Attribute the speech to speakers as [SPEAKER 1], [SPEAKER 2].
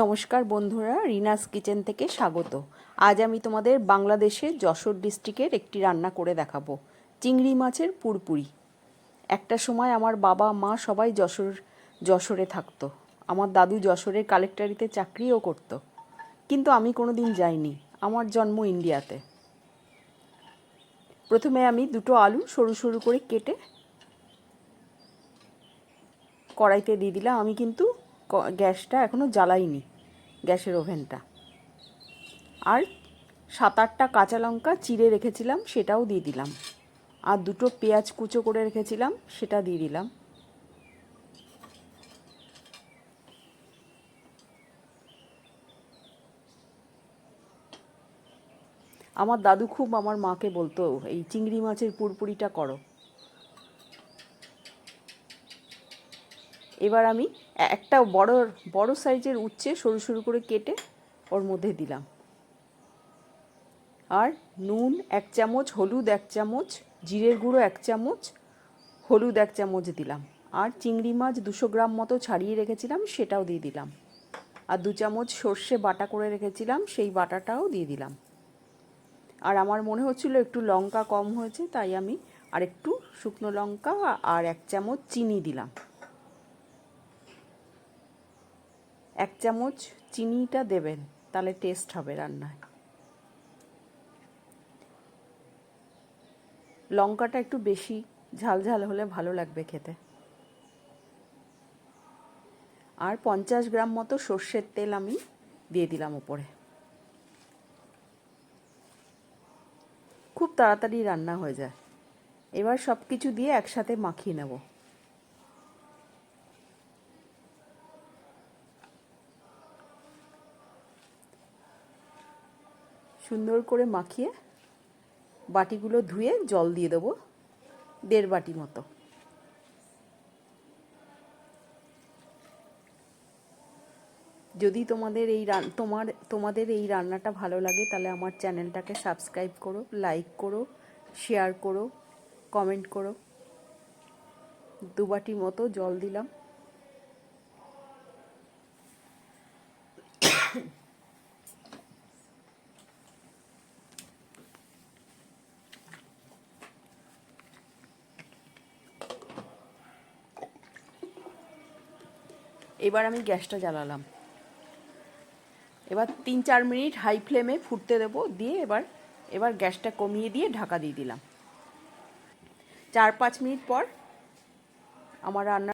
[SPEAKER 1] নমস্কার বন্ধুরা, রিনাস কিচেন থেকে স্বাগত। আজ আমি তোমাদের বাংলাদেশের যশোর ডিস্ট্রিক্টের একটি রান্না করে দেখাবো, চিংড়ি মাছের পুরপুরি। একটা সময় আমার বাবা, মা সবাই যশোর, যশোরে থাকতো। আমার দাদু যশোরের কালেক্টারিতে চাকরিও করত। কিন্তু আমি কোনো দিন যাইনি, আমার জন্ম ইন্ডিয়াতে। প্রথমে আমি দুটো আলু সরু সরু করে কেটে কড়াইতে দিয়ে দিলাম। আমি কিন্তু গ্যাসটা এখনও জ্বালাইনি, গ্যাসের ওভেনটা। আর সাত আটটা কাঁচা লঙ্কা চিড়ে রেখেছিলাম, সেটাও দিয়ে দিলাম। আর দুটো পেঁয়াজ কুচো করে রেখেছিলাম, সেটা দিয়ে দিলাম। আমার দাদু খুব আমার মাকে বলতো, এই চিংড়ি মাছের পুরপুরিটা করো। এবার আমি একটা বড় বড় সাইজের উচ্ছে সরু সরু করে কেটে ওর মধ্যে দিলাম। আর নুন এক চামচ, হলুদ এক চামচ, জিরের গুঁড়ো এক চামচ, হলুদ এক চামচ দিলাম। আর চিংড়ি মাছ দুশো গ্রাম মতো ছাড়িয়ে রেখেছিলাম, সেটাও দিয়ে দিলাম। আর দু চামচ সর্ষে বাটা করে রেখেছিলাম, সেই বাটাটাও দিয়ে দিলাম। আর আমার মনে হচ্ছিল একটু লঙ্কা কম হয়েছে, তাই আমি আর একটু শুকনো লঙ্কা আর এক চামচ চিনি দিলাম। এক চামচ চিনিটা দেবেন, তাহলে টেস্ট হবে রান্নায়। লঙ্কাটা একটু বেশি ঝাল ঝাল হলে ভালো লাগবে খেতে। আর পঞ্চাশ গ্রাম মতো সর্ষের তেল আমি দিয়ে দিলাম উপরে খুব তাড়াতাড়ি রান্না হয়ে যায়। এবার সব কিছু দিয়ে একসাথে মাখিয়ে নেব। সুন্দর করে মাখিয়ে বাটিগুলো ধুয়ে জল দিয়ে দেবো দেড় বাটি মতো। যদি তোমাদের এই রান, তোমার, তোমাদের এই রান্নাটা ভালো লাগে, তাহলে আমার চ্যানেলটাকে সাবস্ক্রাইব করো, লাইক করো, শেয়ার করো, কমেন্ট করো। দু বাটি মতো জল দিলাম। এবার আমি গ্যাসটা জ্বালালাম। এবার তিন চার মিনিট হাই ফ্লেমে ফুটতে দেবো, দিয়ে এবার এবার গ্যাসটা কমিয়ে দিয়ে ঢাকা দিয়ে দিলাম। চার পাঁচ মিনিট পর আমার রান্না